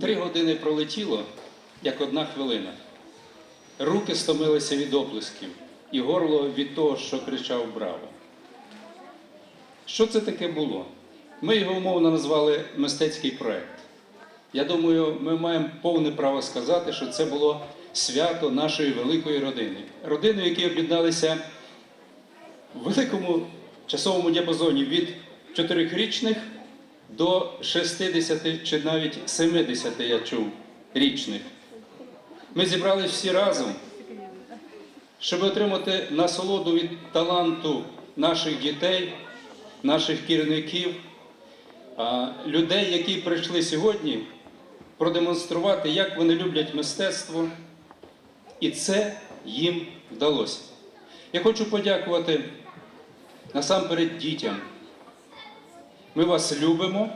Три години пролетіло, як одна хвилина. Руки стомилися від оплесків, і горло від того, що кричав Браво. Що це таке було? Ми його умовно назвали мистецький проект. Я думаю, ми маємо повне право сказати, що це було свято нашої великої родини. Родини, які об'єдналися в великому часовому діапазоні від 4-річних до 60 чи навіть 70, я чув, річних. Ми зібрались всі разом, щоб отримати насолоду від таланту наших дітей, наших керівників, людей, які прийшли сьогодні продемонструвати, як вони люблять мистецтво, і це їм вдалося. Я хочу подякувати насамперед дітям. Ми вас любимо.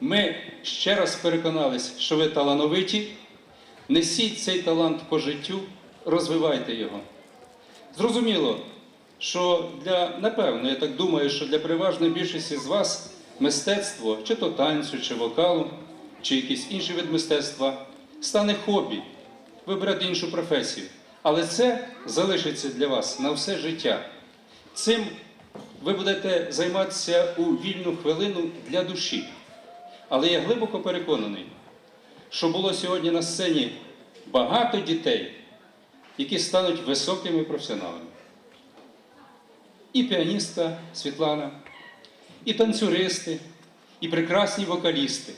Ми ще раз переконались, що ви талановиті. Несіть цей талант по життю, розвивайте його. Зрозуміло, що для, напевно, я так думаю, що для переважної більшості з вас мистецтво, чи то танцю, чи вокалу, чи якийсь інший вид мистецтва, стане хобі. Ви берете іншу професію. Але це залишиться для вас на все життя. Цим ви будете займатися у вільну хвилину для душі. Але я глибоко переконаний, що було сьогодні на сцені багато дітей, які стануть високими професіоналами. І піаністка Світлана, і танцюристи, і прекрасні вокалісти.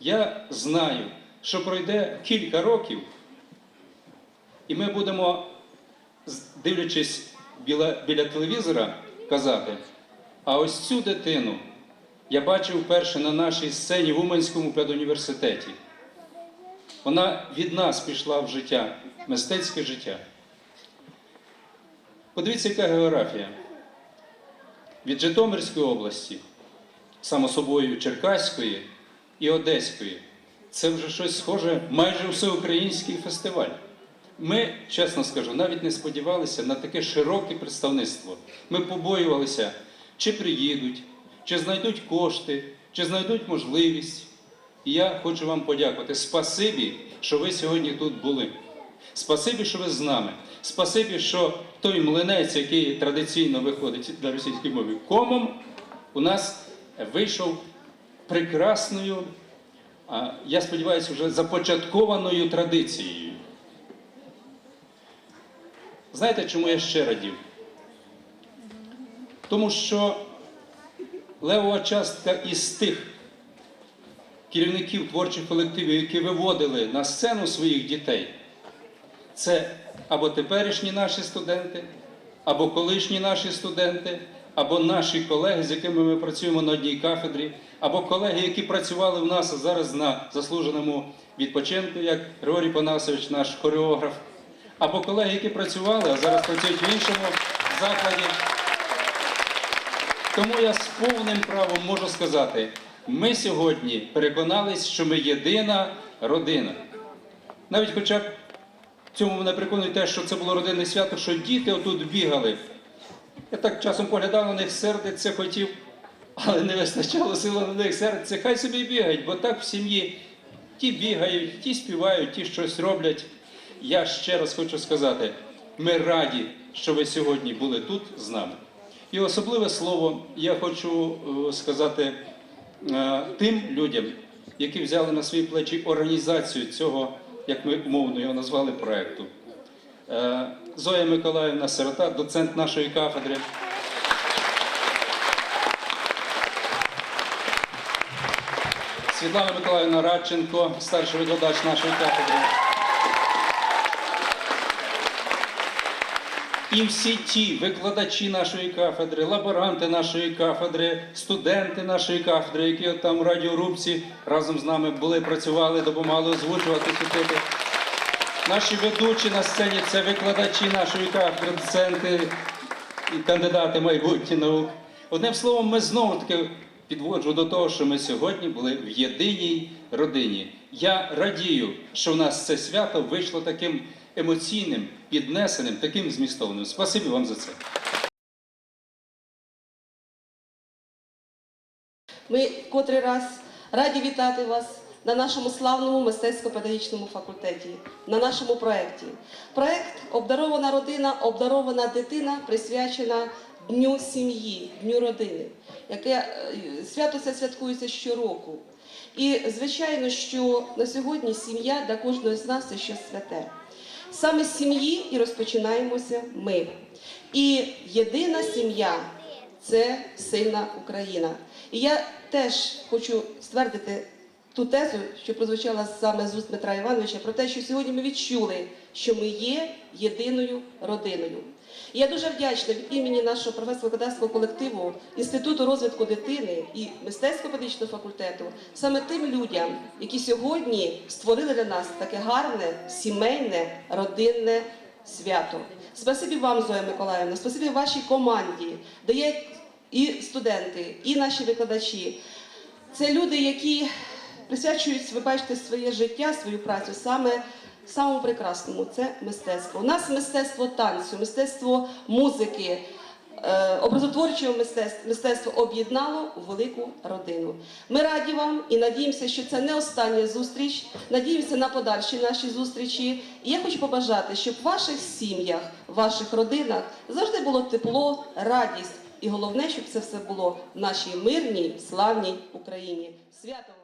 Я знаю, що пройде кілька років, і ми будемо, дивлячись біля, біля телевізора, казати, а ось цю дитину я бачив вперше на нашій сцені в Уманському педуніверситеті. Вона від нас пішла в життя, мистецьке життя. Подивіться, яка географія. Від Житомирської області, само собою Черкаської і Одеської. Це вже щось схоже, майже всеукраїнський фестиваль. Ми, чесно скажу, навіть не сподівалися на таке широке представництво. Ми побоювалися, чи приїдуть, чи знайдуть кошти, чи знайдуть можливість. І я хочу вам подякувати. Спасибі, що ви сьогодні тут були. Спасибі, що ви з нами. Спасибі, що той млинець, який традиційно виходить на російській мові комом, у нас вийшов прекрасною, я сподіваюся, вже започаткованою традицією. Знаєте, чому я ще радів? Тому що левова частка із тих керівників творчих колективів, які виводили на сцену своїх дітей, це або теперішні наші студенти, або колишні наші студенти, або наші колеги, з якими ми працюємо на одній кафедрі, або колеги, які працювали в нас зараз на заслуженому відпочинку, як Григорій Панасович, наш хореограф, або колеги, які працювали, а зараз працюють в іншому закладі. Тому я з повним правом можу сказати, ми сьогодні переконались, що ми єдина родина. Навіть хоча б цьому мене переконує те, що це було родинне свято, що діти отут бігали. Я так часом поглядав на них, сердиться хотів, але не вистачало сили на них сердиться. Хай собі бігають, бо так в сім'ї ті бігають, ті співають, ті щось роблять. Я ще раз хочу сказати: ми раді, що ви сьогодні були тут з нами. І особливе слово я хочу е, сказати е, тим людям, які взяли на свої плечі організацію цього, як ми умовно його назвали, проєкту. Е, Зоя Миколаївна Сирота, доцент нашої кафедри. Світлана Миколаївна Радченко, старший викладач нашої кафедри. І всі ті викладачі нашої кафедри, лаборанти нашої кафедри, студенти нашої кафедри, які от там в радіорубці разом з нами були, працювали, допомагали озвучувати світити. Наші ведучі на сцені це викладачі нашої кафедри, доценти і кандидати майбутніх наук. Одним словом, ми знову таки підводжу до того, що ми сьогодні були в єдиній родині. Я радію, що в нас це свято вийшло таким емоційним, піднесеним, таким змістовним. Спасибі вам за це. Ми котрий раз раді вітати вас на нашому славному мистецько-педагогічному факультеті, на нашому проєкті. Проєкт Обдарована родина, обдарована дитина присвячена Дню сім'ї, Дню родини, яке е, свято це святкується щороку. І звичайно, що на сьогодні сім'я для кожного з нас це щось святе. Саме з сім'ї і розпочинаємося ми. І єдина сім'я це сильна Україна. І я теж хочу ствердити ту тезу, що прозвучала саме з уст Дмитра Івановича, про те, що сьогодні ми відчули, що ми є єдиною родиною. Я дуже вдячна від імені нашого професорсько-викладацького колективу Інституту розвитку дитини і мистецько-педагогічного факультету саме тим людям, які сьогодні створили для нас таке гарне, сімейне, родинне свято. Спасибі вам, Зоя Миколаївна, спасибі вашій команді, де є і студенти, і наші викладачі. Це люди, які присвячують, ви бачите, своє життя, свою працю саме самому прекрасному це мистецтво. У нас мистецтво танцю, мистецтво музики, е, образотворчого мистецтва, мистецтво об'єднало велику родину. Ми раді вам і надіємося, що це не остання зустріч. Надіємося на подальші наші зустрічі. І я хочу побажати, щоб в ваших сім'ях, в ваших родинах завжди було тепло, радість. І головне, щоб це все було в нашій мирній, славній Україні. Свято!